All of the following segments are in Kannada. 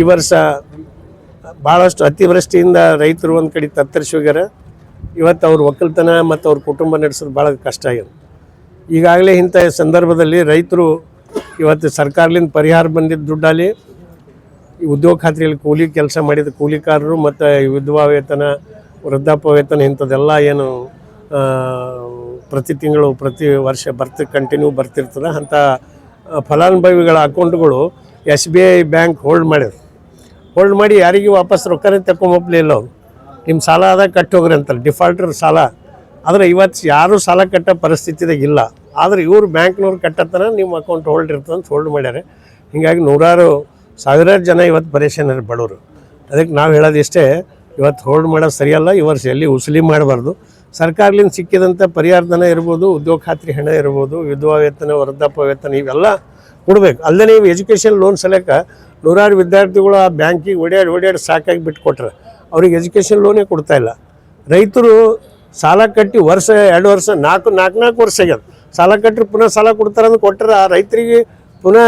ಈ ವರ್ಷ ಭಾಳಷ್ಟು ಅತಿವೃಷ್ಟಿಯಿಂದ ರೈತರು ಒಂದು ಕಡೆ ತತ್ತರಿಸಿ ಹೋಗ್ಯಾರ. ಇವತ್ತು ಅವ್ರ ಒಕ್ಕಲ್ತನ ಮತ್ತು ಅವ್ರ ಕುಟುಂಬ ನಡೆಸೋದು ಭಾಳ ಕಷ್ಟ ಆಗಿದೆ ಈಗಾಗಲೇ ಇಂಥ ಸಂದರ್ಭದಲ್ಲಿ ರೈತರು ಇವತ್ತು ಸರ್ಕಾರದಿಂದ ಪರಿಹಾರ ಬಂದಿದ್ದ ದುಡ್ಡಲ್ಲಿ ಉದ್ಯೋಗ ಖಾತ್ರಿಯಲ್ಲಿ ಕೂಲಿ ಕೆಲಸ ಮಾಡಿದ ಕೂಲಿಕಾರರು ಮತ್ತು ವಿಧವಾ ವೇತನ, ವೃದ್ಧಾಪ್ಯ ವೇತನ ಇಂಥದ್ದೆಲ್ಲ ಏನು ಪ್ರತಿ ತಿಂಗಳು ಪ್ರತಿ ವರ್ಷ ಬರ್ತಿ ಕಂಟಿನ್ಯೂ ಬರ್ತಿರ್ತದೆ. ಅಂಥ ಫಲಾನುಭವಿಗಳ ಅಕೌಂಟ್ಗಳು S B I bank hold ಮಾಡಿದ್ರು. ಹೋಲ್ಡ್ ಮಾಡಿ ಯಾರಿಗೂ ವಾಪಸ್ ರೊಕ್ಕನೇ ತಗೊಂಬಪ್ಲೇ ಇಲ್ಲ ಅವ್ರು. ನಿಮ್ಮ ಸಾಲ ಅದ ಕಟ್ಟಿ ಹೋಗ್ರಿ ಅಂತಾರೆ. ಡಿಫಾಲ್ಟರ್ ಸಾಲ. ಆದರೆ ಇವತ್ತು ಯಾರೂ ಸಾಲ ಕಟ್ಟೋ ಪರಿಸ್ಥಿತಿದಾಗ ಇಲ್ಲ. ಆದರೆ ಇವರು ಬ್ಯಾಂಕ್ನವ್ರು ಕಟ್ಟತ್ತನ ನಿಮ್ಮ ಅಕೌಂಟ್ ಹೋಲ್ಡ್ ಇರ್ತದೆ ಅಂತ ಹೋಲ್ಡ್ ಮಾಡ್ಯಾರೆ. ಹೀಗಾಗಿ ನೂರಾರು ಸಾವಿರಾರು ಜನ ಇವತ್ತು ಪರೇಶಾನ ಬಡವರು. ಅದಕ್ಕೆ ನಾವು ಹೇಳೋದು ಇಷ್ಟೇ, ಇವತ್ತು ಹೋಲ್ಡ್ ಮಾಡೋದು ಸರಿಯಲ್ಲ, ಈ ವರ್ಷ ಎಲ್ಲಿ ಉಸುಲಿ ಮಾಡಬಾರ್ದು. ಸರ್ಕಾರದಿಂದ ಸಿಕ್ಕಿದಂಥ ಪರಿಹಾರ ಧನ ಇರ್ಬೋದು, ಉದ್ಯೋಗ ಖಾತ್ರಿ ಹಣ ಇರ್ಬೋದು, ವಿಧವಾ ವೇತನ ವೃದ್ಧಾಪ್ಯ ವೇತನ, ಇವೆಲ್ಲ ಕೊಡ್ಬೇಕು. ಅಲ್ಲದೆ ನೀವು ಎಜುಕೇಷನ್ ಲೋನ್ ಸಲಕ ನೂರಾರು ವಿದ್ಯಾರ್ಥಿಗಳು ಆ ಬ್ಯಾಂಕಿಗೆ ಓಡ್ಯಾಡಿ ಓಡ್ಯಾಡಿ ಸಾಕಾಗಿ ಬಿಟ್ಕೊಟ್ರೆ ಅವ್ರಿಗೆ ಎಜುಕೇಷನ್ ಲೋನೇ ಕೊಡ್ತಾ ಇಲ್ಲ. ರೈತರು ಸಾಲ ಕಟ್ಟಿ ವರ್ಷ, ಎರಡು ವರ್ಷ, ನಾಲ್ಕು ನಾಲ್ಕು ನಾಲ್ಕು ವರ್ಷ ಆಗ್ಯದ. ಸಾಲ ಕಟ್ಟರೆ ಪುನಃ ಸಾಲ ಕೊಡ್ತಾರೆ ಅಂತ ಕೊಟ್ಟರೆ ಆ ರೈತರಿಗೆ ಪುನಃ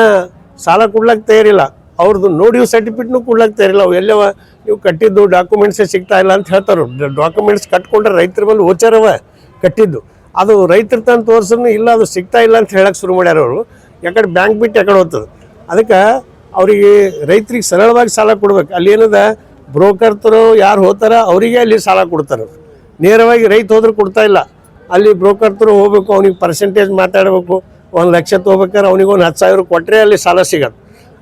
ಸಾಲ ಕೊಡ್ಲಕ್ಕೆ ತಯಾರಿಲ್ಲ. ಅವ್ರದ್ದು ನೋಡಿ ಸರ್ಟಿಫಿಕೇಟ್ನು ಕೊಡ್ಲಕ್ಕೆ ತಯಾರಿಲ್ಲ. ಅವು ಎಲ್ಲವ ನೀವು ಕಟ್ಟಿದ್ದು ಡಾಕ್ಯುಮೆಂಟ್ಸೇ ಸಿಗ್ತಾ ಇಲ್ಲ ಅಂತ ಹೇಳ್ತಾರೆ ಡಾಕ್ಯುಮೆಂಟ್ಸ್ ಕಟ್ಕೊಂಡ್ರೆ ರೈತರ ಮೇಲೆ ಓಚಾರವ ಕಟ್ಟಿದ್ದು. ಅದು ರೈತರ ತಂದು ತೋರಿಸ್ರು ಇಲ್ಲ, ಅದು ಸಿಗ್ತಾ ಇಲ್ಲ ಅಂತ ಹೇಳಕ್ಕೆ ಶುರು ಮಾಡ್ಯಾರ ಅವರು. ಯಾಕಡೆ ಬ್ಯಾಂಕ್ ಬಿಟ್ಟು ಯಾಕಡೆ ಹೋಗ್ತದೆ? ಅದಕ್ಕೆ ಅವರಿಗೆ ರೈತರಿಗೆ ಸರಳವಾಗಿ ಸಾಲ ಕೊಡ್ಬೇಕು. ಅಲ್ಲಿ ಏನದ? ಬ್ರೋಕರ್ ತರೋ ಯಾರು ಹೋಗ್ತಾರ ಅವರಿಗೆ ಅಲ್ಲಿ ಸಾಲ ಕೊಡ್ತಾರೆ ನೇರವಾಗಿ ರೈತ ಹೋದ್ರೆ ಕೊಡ್ತಾ ಇಲ್ಲ. ಅಲ್ಲಿ ಬ್ರೋಕರ್ ತರೋ ಹೋಗ್ಬೇಕು, ಅವ್ನಿಗೆ ಪರ್ಸೆಂಟೇಜ್ ಮಾತಾಡಬೇಕು. ಒಂದು ಲಕ್ಷ ತೊಗೋಬೇಕಾದ್ರೆ ಅವ್ನಿಗೆ ಒಂದು ಹತ್ತು ಸಾವಿರ ಕೊಟ್ಟರೆ ಅಲ್ಲಿ ಸಾಲ ಸಿಗತ್ತೆ.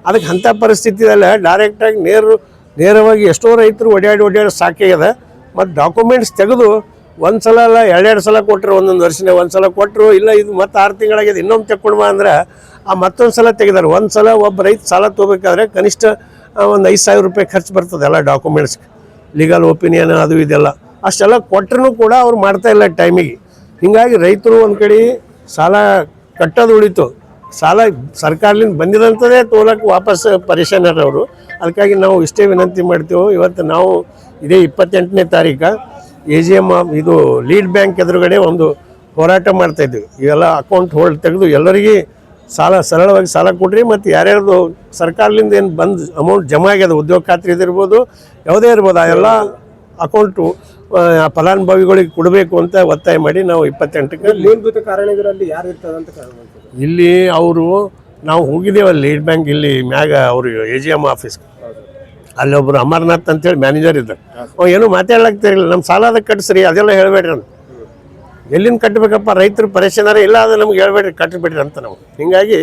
ಅದಕ್ಕೆ ಅಂಥ ಪರಿಸ್ಥಿತಿಯಲ್ಲ ಡೈರೆಕ್ಟಾಗಿ ನೇರ, ನೇರವಾಗಿ ಎಷ್ಟೋ ರೈತರು ಒಡ್ಯಾಡಿ ಒಡ್ಯಾಡಿ ಸಾಕಾಗ್ಯದ ಮತ್ತು ಡಾಕ್ಯುಮೆಂಟ್ಸ್ ತೆಗೆದು ಒಂದು ಸಲ ಅಲ್ಲ, ಎರಡೆರಡು ಸಲ ಕೊಟ್ಟರು ಒಂದೊಂದು ವರ್ಷನೇ ಒಂದು ಸಲ ಕೊಟ್ಟರು ಇಲ್ಲ ಇದು ಮತ್ತೆ ಆರು ತಿಂಗಳಾಗಿದೆ ಇನ್ನೊಂದು ತೆಕ್ಕೊಂಡು ಬಾ ಅಂದ್ರೆ ಆ ಮತ್ತೊಂದು ಸಲ ತೆಗೆದಾರೆ. ಒಂದು ಸಲ ಒಬ್ಬ ರೈತ ಸಾಲ ತೊಗೋಬೇಕಾದ್ರೆ ಕನಿಷ್ಠ ಒಂದು ಐದು ಸಾವಿರ ರೂಪಾಯಿ ಖರ್ಚು ಬರ್ತದೆ ಎಲ್ಲ ಡಾಕ್ಯುಮೆಂಟ್ಸ್ ಲೀಗಲ್ ಒಪಿನಿಯನ್ ಅದು ಇದೆಲ್ಲ. ಅಷ್ಟೆಲ್ಲ ಕೊಟ್ಟರು ಕೂಡ ಅವ್ರು ಮಾಡ್ತಾ ಇಲ್ಲ ಟೈಮಿಗೆ ಹೀಗಾಗಿ ರೈತರು ಒಂದು ಕಡೆ ಸಾಲ ಕಟ್ಟೋದು ಉಳಿತು. ಸಾಲ ಸರ್ಕಾರದಿಂದ ಬಂದಿದಂಥದ್ದೇ ತೋಲಕ್ಕೆ ವಾಪಸ್ ಅವರು ಅದಕ್ಕಾಗಿ ನಾವು ಇಷ್ಟೇ ವಿನಂತಿ ಮಾಡ್ತೇವೆ, ಇವತ್ತು ನಾವು ಇದೇ ಇಪ್ಪತ್ತೆಂಟನೇ ತಾರೀಕು. ಎ ಜಿ ಎಂ ಇದು ಲೀಡ್ ಬ್ಯಾಂಕ್ ಎದುರುಗಡೆ ಒಂದು ಹೋರಾಟ ಮಾಡ್ತಾಯಿದ್ವಿ ಇವೆಲ್ಲ ಅಕೌಂಟ್ ಹೋಲ್ಡ್ ತೆಗೆದು ಎಲ್ಲರಿಗೆ ಸಾಲ ಸರಳವಾಗಿ ಸಾಲ ಕೊಡ್ರಿ ಮತ್ತು ಯಾರ್ಯಾರ್ದು ಸರ್ಕಾರದಿಂದ ಏನು ಬಂದು ಅಮೌಂಟ್ ಜಮಾ ಆಗ್ಯದ ಉದ್ಯೋಗ ಖಾತ್ರಿ ಇದಿರ್ಬೋದು ಯಾವುದೇ ಇರ್ಬೋದು ಆ ಎಲ್ಲ ಅಕೌಂಟು ಫಲಾನುಭವಿಗಳಿಗೆ ಕೊಡಬೇಕು ಅಂತ ಒತ್ತಾಯ ಮಾಡಿ ನಾವು ಇಪ್ಪತ್ತೆಂಟಕ್ಕೆ ಮೂಲಭೂತ ಕಾರಣಗಳಲ್ಲಿ ಯಾರು ಇರ್ತದಂತ ಕಾರಣ ಇಲ್ಲಿ ಅವರು ನಾವು ಹೋಗಿದ್ದೇವಲ್ಲ ಲೀಡ್ ಬ್ಯಾಂಕ್ ಇಲ್ಲಿ ಮ್ಯಾಗ ಅವರು ಎ ಜಿ ಎಂ ಆಫೀಸ್ ಅಲ್ಲಿ ಒಬ್ರು ಅಮರ್ನಾಥ್ ಅಂತೇಳಿ ಮ್ಯಾನೇಜರ್ ಇದ್ದಾರೆ ಅವ್ ಏನು ಮಾತಾಡ್ಲಾಗ್ತಿರಲಿಲ್ಲ ನಮ್ಮ ಸಾಲ ಅದಕ್ಕೆ ಕಟ್ಸ್ರಿ, ಅದೆಲ್ಲ ಹೇಳ್ಬೇಡ್ರಿ ಅಂತ. ಎಲ್ಲಿಂದ ಕಟ್ಟಬೇಕಪ್ಪ ರೈತರು ಪರೇಶಾನಾರ ಇಲ್ಲ ಅದು ನಮ್ಗೆ ಹೇಳ್ಬೇಡ್ರಿ ಕಟ್ಟಿಬಿಡ್ರಿ ಅಂತ ನಾವು. ಹಿಂಗಾಗಿ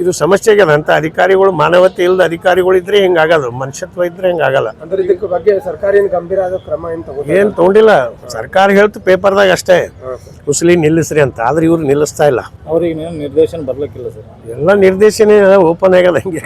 ಇದು ಸಮಸ್ಯೆ ಆಗ್ಯದ ಅಂತ ಅಧಿಕಾರಿಗಳು ಮಾನವತೆ ಇಲ್ಲದ ಅಧಿಕಾರಿಗಳು ಇದ್ರೆ ಹಿಂಗಾಗಲ್ಲ ಮನುಷ್ಯತ್ವ ಇದ್ರೆ ಹಿಂಗಾಗಲ್ಲ. ಅಂದ್ರೆ ಇದಕ್ಕೆ ಬಗ್ಗೆ ಸರ್ಕಾರ ಏನು ಗಂಭೀರ ಆದ ಕ್ರಮ ಏನು ಏನು ತಗೊಂಡಿಲ್ಲ. ಸರ್ಕಾರ ಹೇಳ್ತು ಪೇಪರ್ದಾಗ ಅಷ್ಟೇ. ಕುಸ್ಲಿ ನಿಲ್ಲಿಸ್ರಿ ಅಂತ. ಆದ್ರೆ ಇವ್ರು ನಿಲ್ಲಿಸ್ತಾ ಇಲ್ಲ. ಅವ್ರಿಗೆ ನಿರ್ದೇಶನ ಬರ್ಲಿಕ್ಕಿಲ್ಲ ಸರ್. ಎಲ್ಲ ನಿರ್ದೇಶನ ಓಪನ್ ಆಗ್ಯದ ಹಂಗೆ.